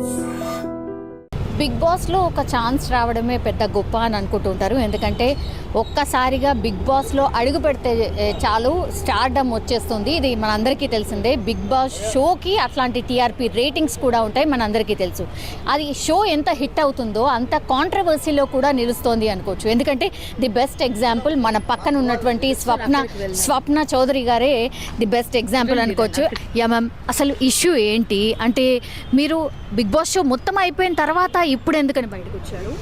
Sure. Big బాస్లో ఒక chance రావడమే పెద్ద గొప్ప అని అనుకుంటుంటారు. ఎందుకంటే ఒక్కసారిగా బిగ్ బాస్లో అడుగు పెడితే చాలు స్టార్డమ్ వచ్చేస్తుంది. ఇది మనందరికీ తెలిసిందే. బిగ్ బాస్ షోకి అట్లాంటి టీఆర్పీ రేటింగ్స్ కూడా ఉంటాయి మనందరికీ తెలుసు. అది షో ఎంత హిట్ అవుతుందో అంత కాంట్రవర్సీలో కూడా నిలుస్తోంది అనుకోవచ్చు. ఎందుకంటే ది బెస్ట్ ఎగ్జాంపుల్ మన పక్కన ఉన్నటువంటి స్వప్న స్వప్న చౌదరి గారే ది బెస్ట్ ఎగ్జాంపుల్ అనుకోవచ్చు. యా మ్యామ్ అసలు ఇష్యూ ఏంటి? అంటే మీరు బిగ్ బాస్ షో మొత్తం అయిపోయిన తర్వాత ఇప్పుడు ఎందుకని బయటకు వచ్చారు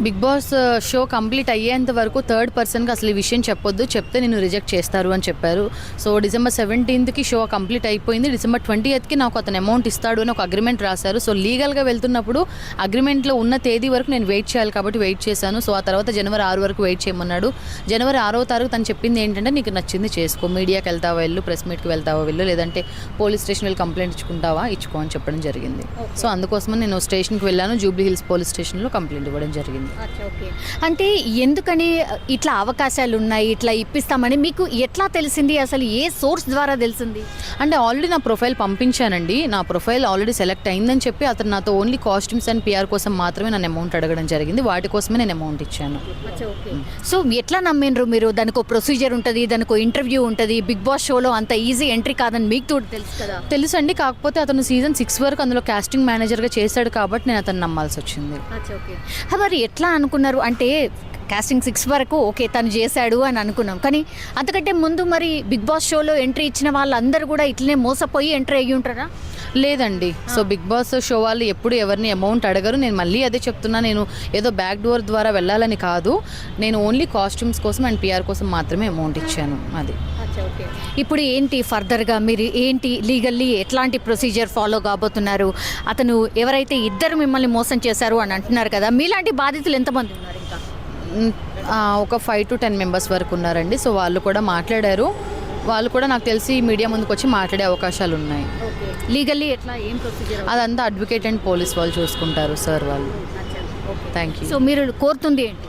Bigg Boss uh, show complete అయ్యేంత వరకు థర్డ్ పర్సన్కి అసలు ఈ విషయం చెప్పొద్దు. చెప్తే నేను రిజెక్ట్ చేస్తారు అని చెప్పారు. సో డిసెంబర్ సెవెంటీన్త్కి షో కంప్లీట్ అయిపోయింది. డిసెంబర్ ట్వంటీ ఎయిత్కి నాకు అతను అమౌంట్ ఇస్తాడు అని ఒక అగ్రిమెంట్ రాశారు. సో లీగల్గా వెళ్తున్నప్పుడు అగ్రిమెంట్లో ఉన్న తేదీ వరకు నేను వెయిట్ చేయాలి కాబట్టి వెయిట్ చేశాను. సో ఆ తర్వాత జనవరి ఆరు వరకు వెయిట్ చేయమన్నాడు. జనవరి ఆరో తారీఖు తను చెప్పింది ఏంటంటే నీకు నచ్చింది చేసుకో. మీడియాకి వెళ్తావా వెళ్ళు ప్రెస్ మీట్కి వెళ్తావా వెళ్ళు లేదంటే పోలీస్ స్టేషన్ వెళ్ళి కంప్లైంట్ ఇచ్చుకుంటావా? ఇచ్చుకో అని చెప్పడం జరిగింది. సో అందుకోసమని నేను స్టేషన్కి వెళ్ళాను. జూబ్లీ హిల్స్ పోలీస్ స్టేషన్లో కంప్లైంట్ ఇవ్వడం జరిగింది. ఓకే. అంటే ఎందుకని ఇట్లా అవకాశాలు ఉన్నాయి ఇట్లా ఇప్పిస్తామని మీకు ఎట్లా తెలిసింది? అసలు ఏ సోర్స్ ద్వారా తెలిసింది? అంటే ఆల్రెడీ నా ప్రొఫైల్ పంపించానండి. నా ప్రొఫైల్ ఆల్రెడీ సెలెక్ట్ అయిందని చెప్పి అతను నాతో ఓన్లీ కాస్ట్యూమ్స్ అండ్ పిఆర్ కోసం మాత్రమే నన్ను అమౌంట్ అడగడం జరిగింది. వాటి కోసమే నేను అమౌంట్ ఇచ్చాను. సో ఎట్లా నమ్మిండ్రు మీరు? దానికి ఒక ప్రొసీజర్ ఉంటుంది దానికి ఇంటర్వ్యూ ఉంటుంది. బిగ్ బాస్ షోలో అంత ఈజీ ఎంట్రీ కాదని మీకు తెలుసు కదా? తెలుసండి. కాకపోతే అతను సీజన్ సిక్స్ వరకు అందులో కాస్టింగ్ మేనేజర్గా చేశాడు కాబట్టి నేను అతను నమ్మాల్సి వచ్చింది. ఓకే. మరి ఎట్లా అనుకున్నారు? అంటే కాస్టింగ్ సిక్స్ వరకు ఓకే తను చేశాడు అని అనుకున్నాం. కానీ అంతకంటే ముందు మరి బిగ్ బాస్ షోలో ఎంట్రీ ఇచ్చిన వాళ్ళందరూ కూడా ఇట్లనే మోసపోయి ఎంట్రీ అయ్యి ఉంటారా? లేదండి. సో బిగ్ బాస్ షో వాళ్ళు ఎప్పుడు ఎవరిని అమౌంట్ అడగరు. నేను మళ్ళీ అదే చెప్తున్నా. నేను ఏదో బ్యాక్ డోర్ ద్వారా వెళ్ళాలని కాదు. నేను ఓన్లీ కాస్ట్యూమ్స్ కోసం అండ్ పిఆర్ కోసం మాత్రమే అమౌంట్ ఇచ్చాను. అది. ఇప్పుడు ఏంటి ఫర్దర్గా మీరు ఏంటి లీగల్లీ ఎట్లాంటి ప్రొసీజర్ ఫాలో కాబోతున్నారు? అతను ఎవరైతే ఇద్దరు మిమ్మల్ని మోసం చేశారు అని అంటున్నారు కదా మీలాంటి బాధితులు ఎంతమంది ఉన్నారు ఇంకా? ఒక ఫైవ్ టు టెన్ మెంబర్స్ వరకు ఉన్నారండి. సో వాళ్ళు కూడా మాట్లాడారు. వాళ్ళు కూడా నాకు తెలిసి మీడియా ముందుకు వచ్చి మాట్లాడే అవకాశాలు ఉన్నాయి లీగల్లీ ఎట్లా ఏం ప్రొసీజర్ అదంతా అడ్వకేట్ అండ్ పోలీస్ వాళ్ళు చూసుకుంటారు సార్ వాళ్ళు. థ్యాంక్ యూ సో మీరు కోరుతుంది ఏంటి?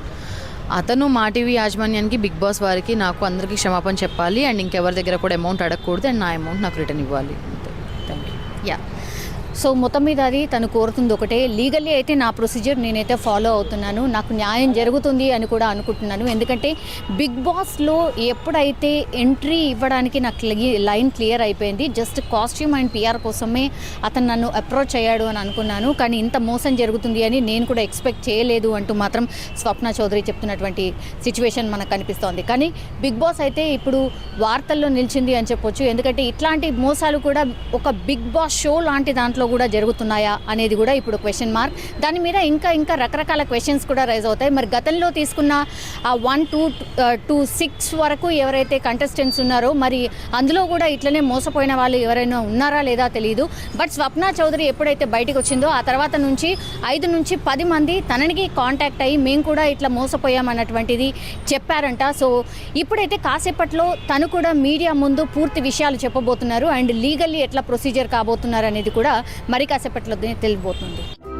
అతను మా టీవీ యాజమాన్యానికి బిగ్ బాస్ వారికి నాకు అందరికీ క్షమాపణ చెప్పాలి. అండ్ ఇంకెవరి దగ్గర కూడా అమౌంట్ అడగకూడదు. అండ్ నా అమౌంట్ నాకు రిటర్న్ ఇవ్వాలి. థ్యాంక్ యూ యా సో మొత్తం మీద అది తను కోరుతుంది ఒకటే. లీగల్లీ అయితే నా ప్రొసీజర్ నేనైతే ఫాలో అవుతున్నాను. నాకు న్యాయం జరుగుతుంది అని కూడా అనుకుంటున్నాను. ఎందుకంటే బిగ్ బాస్లో ఎప్పుడైతే ఎంట్రీ ఇవ్వడానికి నాకు లైన్ క్లియర్ అయిపోయింది జస్ట్ కాస్ట్యూమ్ అండ్ పిఆర్ కోసమే అతను నన్ను అప్రోచ్ అయ్యాడు అని అనుకున్నాను. కానీ ఇంత మోసం జరుగుతుంది అని నేను కూడా ఎక్స్పెక్ట్ చేయలేదు అంటూ మాత్రం స్వప్న చౌదరి చెప్తున్నటువంటి సిచ్యువేషన్ మనకు కనిపిస్తోంది. కానీ బిగ్ బాస్ అయితే ఇప్పుడు వార్తల్లో నిలిచింది అని చెప్పొచ్చు. ఎందుకంటే ఇట్లాంటి మోసాలు కూడా ఒక బిగ్ బాస్ షో లాంటి దాంట్లో కూడా జరుగుతున్నాయా అనేది కూడా ఇప్పుడు క్వశ్చన్ మార్క్ దాని మీద ఇంకా ఇంకా రకరకాల క్వశ్చన్స్ కూడా రైజ్ అవుతాయి. మరి గతంలో తీసుకున్న ఆ వన్ టూ టూ సిక్స్ వరకు ఎవరైతే కంటెస్టెంట్స్ ఉన్నారో మరి అందులో కూడా ఇట్లనే మోసపోయిన వాళ్ళు ఎవరైనా ఉన్నారా లేదా తెలియదు బట్ స్వప్న చౌదరి ఎప్పుడైతే బయటకు వచ్చిందో ఆ తర్వాత నుంచి ఐదు నుంచి పది మంది తననికి కాంటాక్ట్ అయ్యి మేము కూడా ఇట్లా మోసపోయామన్నటువంటిది చెప్పారంట. సో ఇప్పుడైతే కాసేపట్లో తను కూడా మీడియా ముందు పూర్తి విషయాలు చెప్పబోతున్నారు. అండ్ లీగల్లీ ఎట్లా ప్రొసీజర్ కాబోతున్నారు అనేది కూడా మరి కాసేపట్లో తెలియబోతుంది.